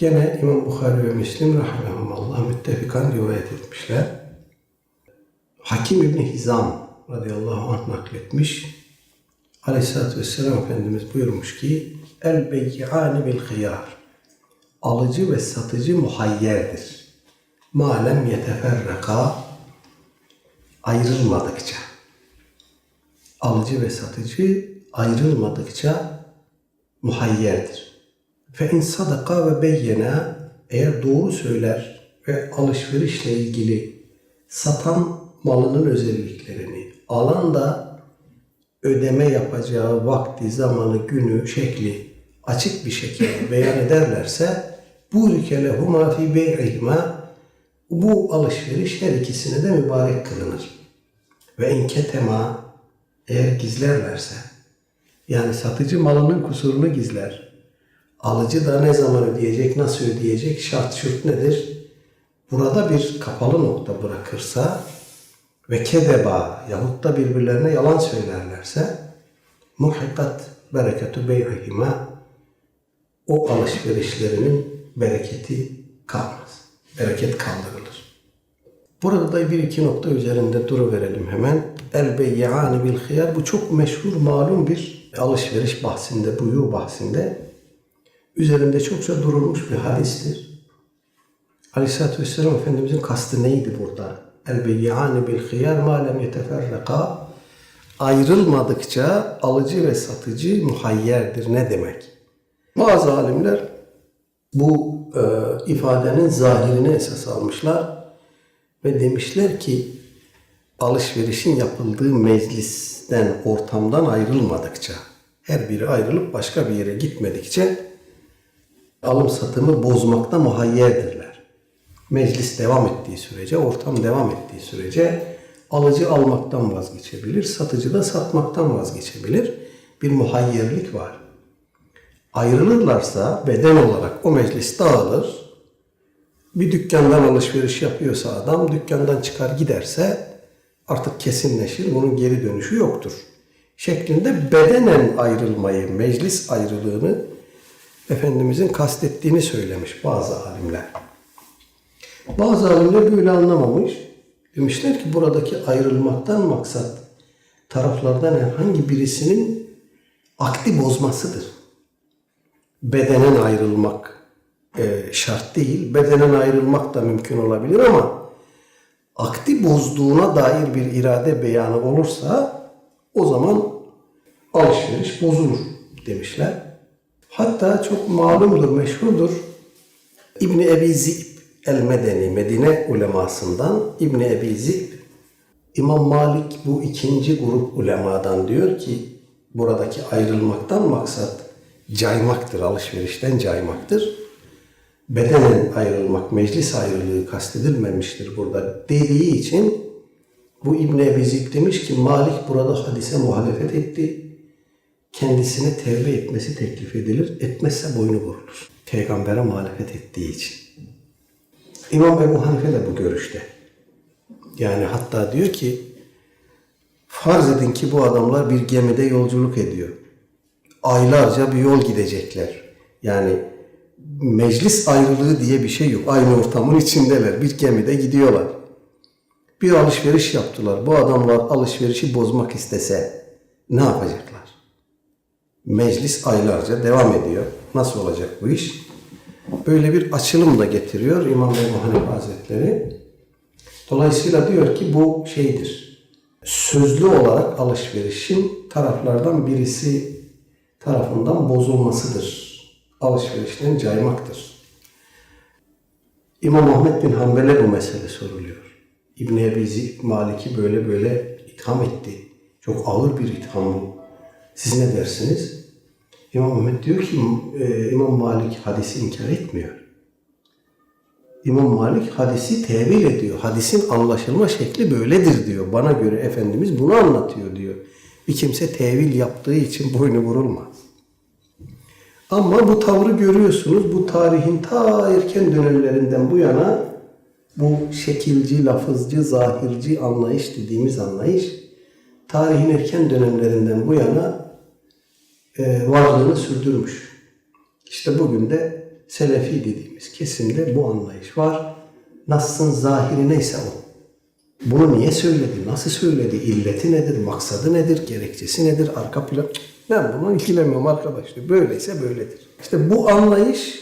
Gene İmam Bukhari ve Müslim rahimahumallah müttefikan rivayet etmişler. Hakim İbni Hizam radıyallahu anh nakletmiş. Aleyhisselatü Vesselam Efendimiz buyurmuş ki El beyyani bil hıyar Alıcı ve satıcı muhayyerdir. Malem yeteferraka ayrılmadıkça. Alıcı ve satıcı ayrılmadıkça muhayyerdir. Fe in sadaka ve beyyena eğer doğru söyler ve alışverişle ilgili satan malının özelliklerini, alan da ödeme yapacağı vakti, zamanı, günü, şekli açık bir şekilde beyan ederlerse bu ülkele huma fi bey'ihima bu alışveriş her ikisine de mübarek kılınır. Ve inketema eğer gizlerlerse yani satıcı malının kusurunu gizler. Alıcı da ne zaman ödeyecek, nasıl ödeyecek, şart şurt nedir? Burada bir kapalı nokta bırakırsa ve kedeba yahut da birbirlerine yalan söylerlerse muhikat bereketu bey'ihima o alışverişlerinin bereketi kalmaz. Bereket kaldırılır. Burada da bir iki nokta üzerinde duru verelim hemen. El beyyani bil hıyar bu çok meşhur malum bir alışveriş bahsinde, buyu bahsinde üzerinde çokça durulmuş bir hadistir. Aleyhisselatü Vesselam Efendimizin kastı neydi burada? El beyyani bil hıyar ma lem ayrılmadıkça alıcı ve satıcı muhayyerdir. Ne demek? Bazı alimler bu e, ifadenin zahirini esas almışlar ve demişler ki alışverişin yapıldığı meclisten, ortamdan ayrılmadıkça, her biri ayrılıp başka bir yere gitmedikçe alım satımı bozmakta muhayyerdirler. Meclis devam ettiği sürece, ortam devam ettiği sürece alıcı almaktan vazgeçebilir, satıcı da satmaktan vazgeçebilir. Bir muhayyerlik var. Ayrılırlarsa beden olarak o meclis dağılır. Bir dükkandan alışveriş yapıyorsa adam dükkandan çıkar giderse artık kesinleşir. Bunun geri dönüşü yoktur. Şeklinde bedenen ayrılmayı, meclis ayrılığını Efendimizin kastettiğini söylemiş bazı alimler. Bazı alimler böyle anlamamış. Demişler ki buradaki ayrılmaktan maksat taraflardan herhangi birisinin akdi bozmasıdır. Bedenen ayrılmak e, şart değil. Bedenen ayrılmak da mümkün olabilir ama akdi bozduğuna dair bir irade beyanı olursa o zaman alışveriş bozulur demişler. Hatta çok malumdur, meşhurdur. İbni Ebi Zib el-Medeni, Medine ulemasından İbni Ebi Zib, İmam Malik bu ikinci grup ulemadan diyor ki buradaki ayrılmaktan maksat caymaktır, alışverişten caymaktır. Bedenen ayrılmak, meclis ayrılığı kastedilmemiştir burada dediği için bu İbn Ebi Zib demiş ki Malik burada hadise muhalefet etti. Kendisine tevbe etmesi teklif edilir. Etmezse boynu vurulur. Peygamber'e muhalefet ettiği için. İmam Ebu Hanife de bu görüşte. Yani hatta diyor ki farz edin ki bu adamlar bir gemide yolculuk ediyor. Aylarca bir yol gidecekler. Yani meclis ayrılığı diye bir şey yok. Aynı ortamın içindeler. Bir gemide gidiyorlar. Bir alışveriş yaptılar. Bu adamlar alışverişi bozmak istese ne yapacaklar? Meclis aylarca devam ediyor. Nasıl olacak bu iş? Böyle bir açılım da getiriyor İmam Ebu Hanife Hazretleri. Dolayısıyla diyor ki bu şeydir. Sözlü olarak alışverişin taraflardan birisi tarafından bozulmasıdır. Alışverişten caymaktır. İmam Ahmet bin Hanbel'e bu mesele soruluyor. İbn Ebi Malik'i böyle böyle itham etti. Çok ağır bir itham. Siz ne dersiniz? İmam Ahmet diyor ki e, İmam Malik hadisi inkar etmiyor. İmam Malik hadisi tevil ediyor. Hadisin anlaşılma şekli böyledir diyor. Bana göre Efendimiz bunu anlatıyor diyor. Bir kimse tevil yaptığı için boynu vurulmaz. Ama bu tavrı görüyorsunuz. Bu tarihin ta erken dönemlerinden bu yana bu şekilci, lafızcı, zahirci anlayış dediğimiz anlayış tarihin erken dönemlerinden bu yana varlığını sürdürmüş. İşte bugün de Selefi dediğimiz kesimde bu anlayış var. Nas'ın zahiri neyse o. Bunu niye söyledi, nasıl söyledi, illeti nedir, maksadı nedir, gerekçesi nedir, arka plan... Ben bununla ilgilenmiyorum arkadaş diyor. Böyleyse böyledir. İşte bu anlayış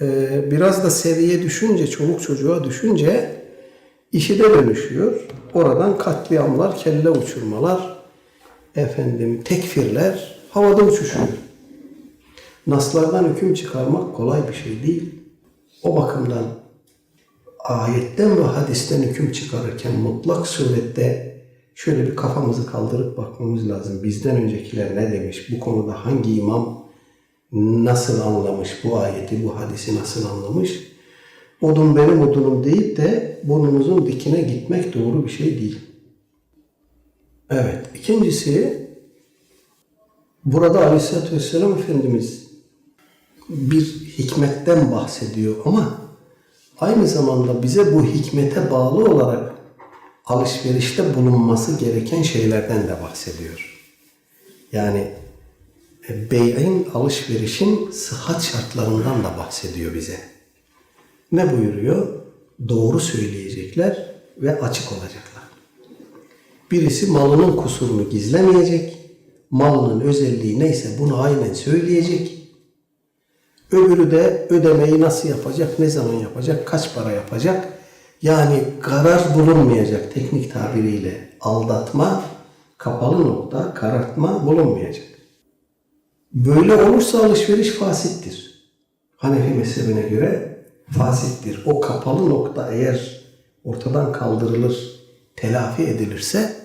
e, biraz da seviye düşünce, çoluk çocuğa düşünce işi de dönüşüyor. Oradan katliamlar, kelle uçurmalar, efendim tekfirler havada uçuşuyor. Naslardan hüküm çıkarmak kolay bir şey değil. O bakımdan ayetten ve hadisten hüküm çıkarırken mutlak surette şöyle bir kafamızı kaldırıp bakmamız lazım. Bizden öncekiler ne demiş? Bu konuda hangi imam nasıl anlamış bu ayeti, bu hadisi nasıl anlamış? Odun benim odunum deyip de burnumuzun dikine gitmek doğru bir şey değil. Evet. ikincisi burada Aleyhisselatü Vesselam Efendimiz bir hikmetten bahsediyor ama aynı zamanda bize bu hikmete bağlı olarak alışverişte bulunması gereken şeylerden de bahsediyor. Yani e, bey'in, alışverişin sıhhat şartlarından da bahsediyor bize. Ne buyuruyor? Doğru söyleyecekler ve açık olacaklar. Birisi malının kusurunu gizlemeyecek, malının özelliği neyse bunu aynen söyleyecek. Öbürü de ödemeyi nasıl yapacak, ne zaman yapacak, kaç para yapacak. Yani karar bulunmayacak teknik tabiriyle aldatma, kapalı nokta, karartma bulunmayacak. Böyle olursa alışveriş fasittir. Hanefi mezhebine göre fasittir. O kapalı nokta eğer ortadan kaldırılır, telafi edilirse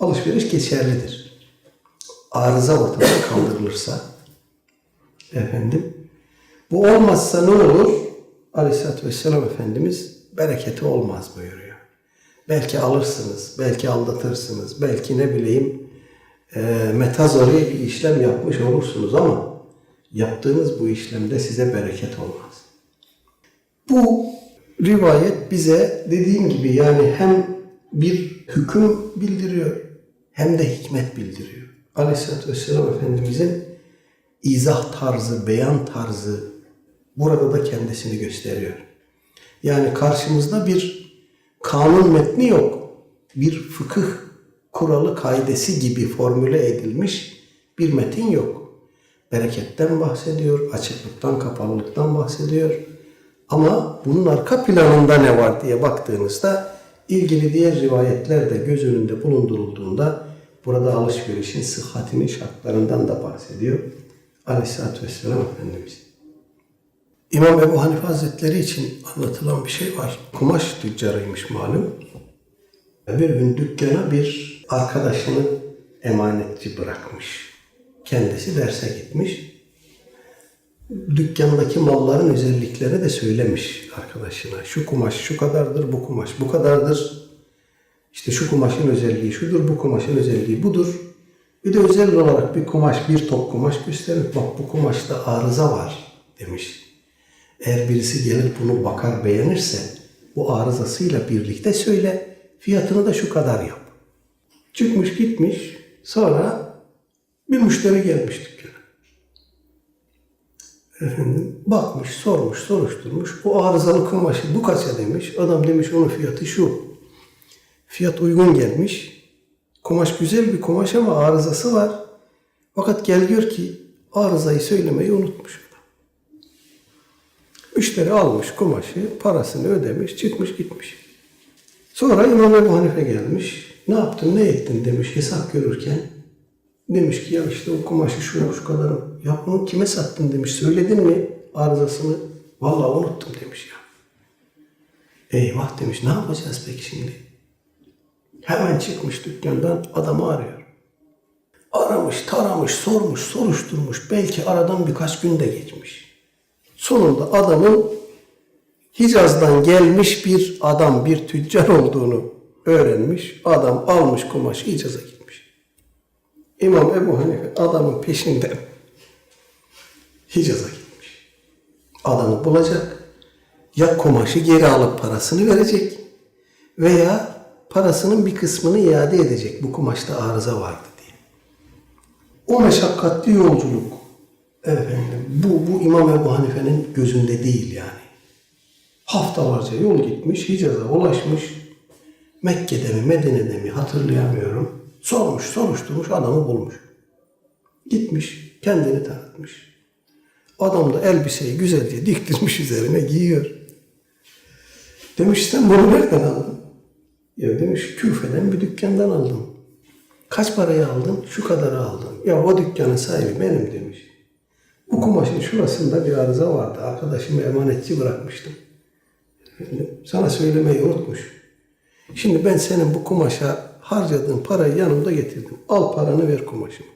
alışveriş geçerlidir. Arıza ortadan kaldırılırsa efendim bu olmazsa ne olur? Aleyhisselatü Vesselam Efendimiz bereketi olmaz buyuruyor. Belki alırsınız, belki aldatırsınız, belki ne bileyim e, metazori bir işlem yapmış olursunuz ama yaptığınız bu işlemde size bereket olmaz. Bu rivayet bize dediğim gibi yani hem bir hüküm bildiriyor hem de hikmet bildiriyor. Aleyhisselatü Vesselam Efendimizin izah tarzı, beyan tarzı burada da kendisini gösteriyor. Yani karşımızda bir kanun metni yok. Bir fıkıh kuralı kaidesi gibi formüle edilmiş bir metin yok. Bereketten bahsediyor, açıklıktan, kapalılıktan bahsediyor. Ama bunun arka planında ne var diye baktığınızda ilgili diğer rivayetler de göz önünde bulundurulduğunda burada alışverişin sıhhatinin şartlarından da bahsediyor. Aleyhisselatü Vesselam Efendimiz. İmam Ebu Hanife Hazretleri için anlatılan bir şey var. Kumaş tüccarıymış malum. Bir gün dükkana bir arkadaşını emanetçi bırakmış. Kendisi derse gitmiş. Dükkandaki malların özellikleri de söylemiş arkadaşına. Şu kumaş şu kadardır, bu kumaş bu kadardır. İşte şu kumaşın özelliği şudur, bu kumaşın özelliği budur. Bir de özel olarak bir kumaş, bir top kumaş gösterip bak bu kumaşta arıza var demiş. Eğer birisi gelir bunu bakar beğenirse bu arızasıyla birlikte söyle fiyatını da şu kadar yap. Çıkmış gitmiş sonra bir müşteri gelmiş dükkana. Efendim bakmış sormuş soruşturmuş bu arızalı kumaşı bu kaça demiş. Adam demiş onun fiyatı şu. Fiyat uygun gelmiş. Kumaş güzel bir kumaş ama arızası var. Fakat gel gör ki arızayı söylemeyi unutmuş. Müşteri almış kumaşı, parasını ödemiş, çıkmış gitmiş. Sonra İmam Ebu Hanife gelmiş. Ne yaptın, ne ettin demiş hesap görürken. Demiş ki ya işte o kumaşı şu şu kadar. Ya bunu kime sattın demiş. Söyledin mi arızasını? Vallahi unuttum demiş ya. Eyvah demiş ne yapacağız peki şimdi? Hemen çıkmış dükkandan adamı arıyor. Aramış, taramış, sormuş, soruşturmuş. Belki aradan birkaç gün de geçmiş. Sonunda adamın Hicaz'dan gelmiş bir adam, bir tüccar olduğunu öğrenmiş. Adam almış kumaşı Hicaz'a gitmiş. İmam Ebu Hanife adamın peşinden Hicaz'a gitmiş. Adamı bulacak. Ya kumaşı geri alıp parasını verecek veya parasının bir kısmını iade edecek. Bu kumaşta arıza vardı diye. O meşakkatli yolculuk Efendim, bu, bu İmam Ebu Hanife'nin gözünde değil yani. Haftalarca yol gitmiş, Hicaz'a ulaşmış. Mekke'de mi, Medine'de mi hatırlayamıyorum. Sormuş, soruşturmuş, adamı bulmuş. Gitmiş, kendini tanıtmış. Adam da elbiseyi güzelce diktirmiş üzerine giyiyor. Demiş sen bunu nereden aldın? Ya demiş Küfe'den bir dükkandan aldım. Kaç paraya aldın? Şu kadarı aldım. Ya o dükkanın sahibi benim demiş. Bu kumaşın şurasında bir arıza vardı. Arkadaşımı emanetçi bırakmıştım. Sana söylemeyi unutmuş. Şimdi ben senin bu kumaşa harcadığın parayı yanımda getirdim. Al paranı ver kumaşımı.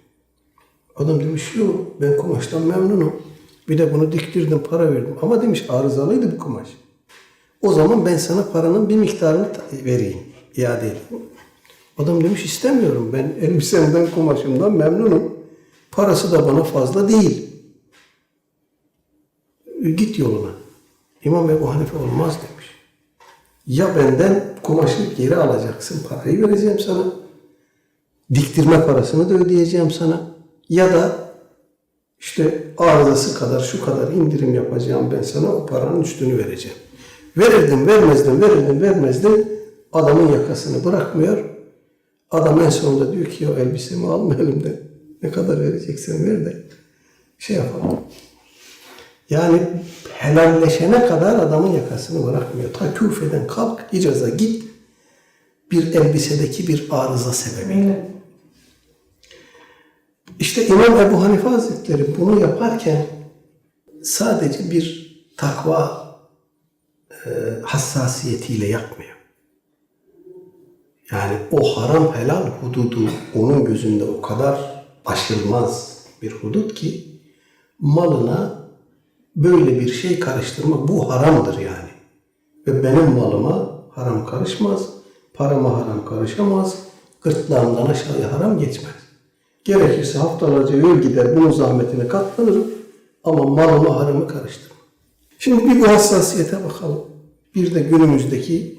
Adam demiş yok ben kumaştan memnunum. Bir de bunu diktirdim para verdim. Ama demiş arızalıydı bu kumaş. O zaman ben sana paranın bir miktarını ta- vereyim. iade edeyim. Adam demiş istemiyorum ben elbisemden kumaşımdan memnunum. Parası da bana fazla değil. E, Git yoluna. İmam Ebu Hanife olmaz demiş. Ya benden kumaşı geri alacaksın, parayı vereceğim sana. Diktirme parasını da ödeyeceğim sana. Ya da işte arızası kadar şu kadar indirim yapacağım ben sana o paranın üstünü vereceğim. Verirdim vermezdim verirdim vermezdim adamın yakasını bırakmıyor. Adam en sonunda diyor ki ya elbisemi alma elimden. Ne kadar vereceksen ver de şey yapalım. Yani helalleşene kadar adamın yakasını bırakmıyor. Ta Küfe'den kalk Hicaz'a git bir elbisedeki bir arıza sebebiyle. İşte İmam Ebu Hanife Hazretleri bunu yaparken sadece bir takva hassasiyetiyle yapmıyor. Yani o haram helal hududu onun gözünde o kadar aşılmaz bir hudut ki malına böyle bir şey karıştırma bu haramdır yani. Ve benim malıma haram karışmaz, parama haram karışamaz, gırtlağımdan aşağıya haram geçmez. Gerekirse haftalarca yol gider bunun zahmetine katlanırım ama malımı haramı karıştırmam. Şimdi bir bu hassasiyete bakalım. Bir de günümüzdeki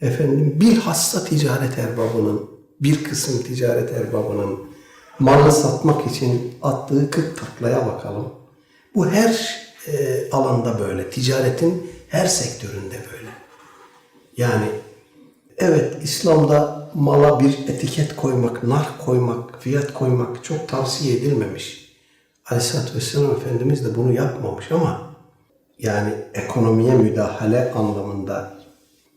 efendim bilhassa ticaret erbabının, bir kısım ticaret erbabının malı satmak için attığı kırk taklaya bakalım. Bu her e, alanda böyle. Ticaretin her sektöründe böyle. Yani evet İslam'da mala bir etiket koymak, nar koymak, fiyat koymak çok tavsiye edilmemiş. Aleyhisselatü Vesselam Efendimiz de bunu yapmamış ama yani ekonomiye müdahale anlamında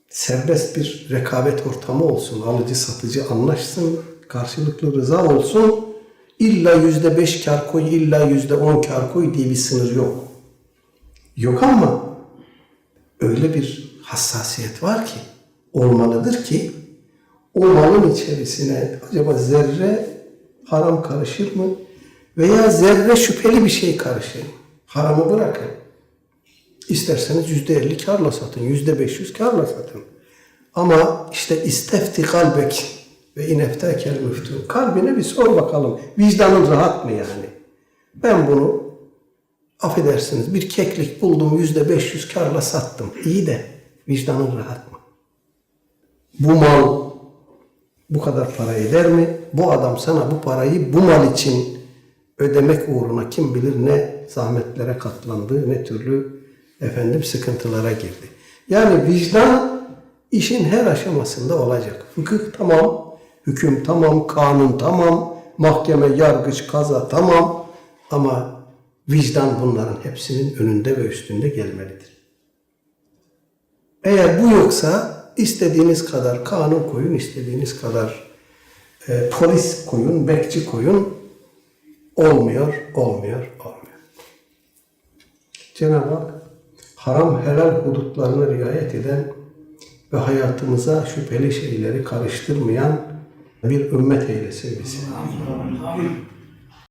serbest bir rekabet ortamı olsun, alıcı satıcı anlaşsın, karşılıklı rıza olsun, illa yüzde beş kar koy, illa yüzde on kar koy diye bir sınır yok. Yok ama öyle bir hassasiyet var ki olmalıdır ki o malın içerisine acaba zerre haram karışır mı? Veya zerre şüpheli bir şey karışır mı? Haramı bırakın. İsterseniz yüzde elli karla satın, yüzde beş yüz karla satın. Ama işte istefti kalbek ve ineftekel müftü. Kalbine bir sor bakalım. Vicdanın rahat mı yani? Ben bunu affedersiniz bir keklik buldum yüzde beş yüz karla sattım. İyi de vicdanın rahat mı? Bu mal bu kadar para eder mi? Bu adam sana bu parayı bu mal için ödemek uğruna kim bilir ne zahmetlere katlandı, ne türlü efendim sıkıntılara girdi. Yani vicdan işin her aşamasında olacak. Fıkıh tamam, hüküm tamam, kanun tamam, mahkeme, yargıç, kaza tamam ama vicdan bunların hepsinin önünde ve üstünde gelmelidir. Eğer bu yoksa istediğiniz kadar kanun koyun, istediğiniz kadar e, polis koyun, bekçi koyun olmuyor, olmuyor, olmuyor. Cenab-ı Hak haram helal hudutlarına riayet eden ve hayatımıza şüpheli şeyleri karıştırmayan bir ümmet eylesin bizi.